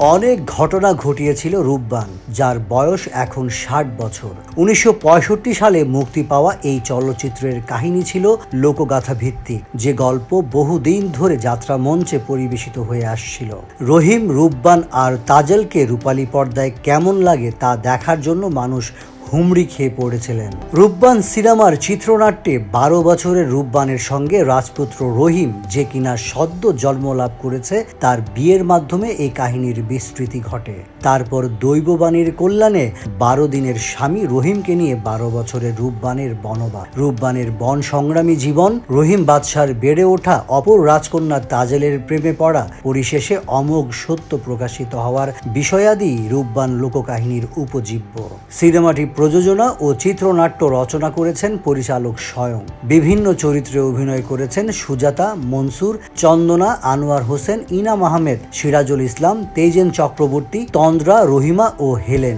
অনেক ঘটনা ঘটিয়েছিল রূপবান, যার বয়স এখন ষাট বছর। উনিশশো সালে মুক্তি পাওয়া এই চলচ্চিত্রের কাহিনী ছিল লোকগাথা ভিত্তিক যে গল্প বহুদিন ধরে যাত্রা মঞ্চে পরিবেশিত হয়ে আসছিল। রহিম, রূপবান আর তাজেলকে রূপালী পর্দায় কেমন লাগে তা দেখার জন্য মানুষ হুমড়ি খেয়ে পড়েছিলেন। রূপবান সিনেমার চিত্রনাট্যে বারো বছরের রূপবানের সঙ্গে রাজপুত্র রহিম যে কিনা সদ্য জন্ম লাভ করেছে, তার বিয়ের মাধ্যমে এই কাহিনীর বিস্তৃতি ঘটে। তারপর দৈববাণীর কল্যাণে বারো দিনের স্বামী রহিমকে নিয়ে বারো বছরের রূপবানের বনবাস। রূপবানের বন সংগ্রামী জীবন, রহিম বাদশার বেড়ে ওঠা অপর রাজকন্যা তাজেলের প্রেমে পড়া, পরিশেষে অমোঘ সত্য প্রকাশিত হওয়ার বিষয়াদি রূপবান লোককাহিনীর উপজীব্য। সিনেমাটি প্রযোজনা ও চিত্রনাট্য রচনা করেছেন পরিচালক স্বয়ং। বিভিন্ন চরিত্রে অভিনয় করেছেন সুজাতা, মনসুর, চন্দনা, আনোয়ার হোসেন, ইনাম আহমেদ, সিরাজুল ইসলাম, তেজেন চক্রবর্তী, তন্দ্রা, রহিমা ও হেলেন।